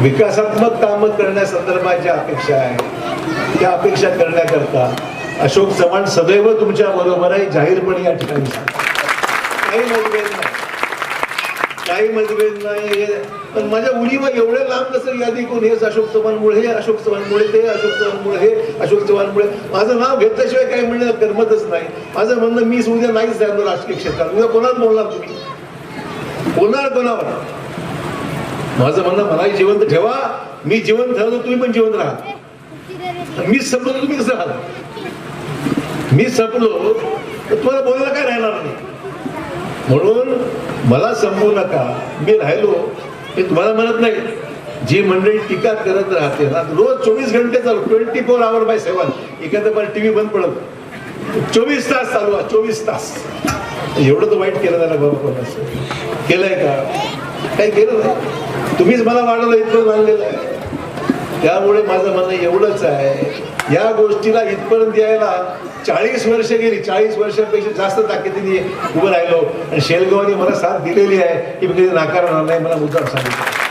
विकासात्मक कामं करण्यासंदर्भात ज्या अपेक्षा आहे. त्या अपेक्षा करण्याकरता अशोक चव्हाण सदैव तुमच्या बरोबर आहे जाहीरपणे या ठिकाणी काही मतभेद नाही. काही मतभेद नाही हे- पण माझ्या उडीवर एवढे लांब कसं यादी कोण हेच अशोक चव्हाणमुळे हे अशोक चव्हाणमुळे ते अशोक चव्हाणमुळे हे अशोक चव्हाणमुळे. माझं नाव घेतल्याशिवाय काही म्हणणं करमतच नाही. माझं म्हणणं मी उद्या नाहीच जाणार राजकीय क्षेत्रात. उद्या कोणाला बोलणार तुम्ही? बोलणार कोणावर? माझं म्हणणं मलाही जिवंत ठेवा. मी जिवंत ठरवतो तुम्ही पण जिवंत राहा. मी संपलो तुम्ही कसं राहा मी संपलो तर तुम्हाला बोलायला काय राहणार नाही. म्हणून मला संपवू नका. मी राहिलो हे तुम्हाला म्हणत नाही. जी मंडळी टीका करत राहते ना रोज चोवीस घंटे चालू twenty four hour by seven एखाद्या टी व्ही बंद पडत. चोवीस तास चालू आहे चोवीस तास. एवढं तर वाईट केलं त्याला बाबा कोणाचं. केलंय का? काही केलं नाही. तुम्हीच मला वाढवलं इतकं आणलेलं आहे. त्यामुळे माझं म्हणणं एवढंच आहे. या गोष्टीला इथपर्यंत यायला चाळीस वर्ष गेली. चाळीस वर्षापेक्षा जास्त ताकदीने उभं राहिलो. आणि शेलगावने मला साथ दिलेली आहे की मी कधी नाकारणार नाही मला मुद्दा सांगितलं.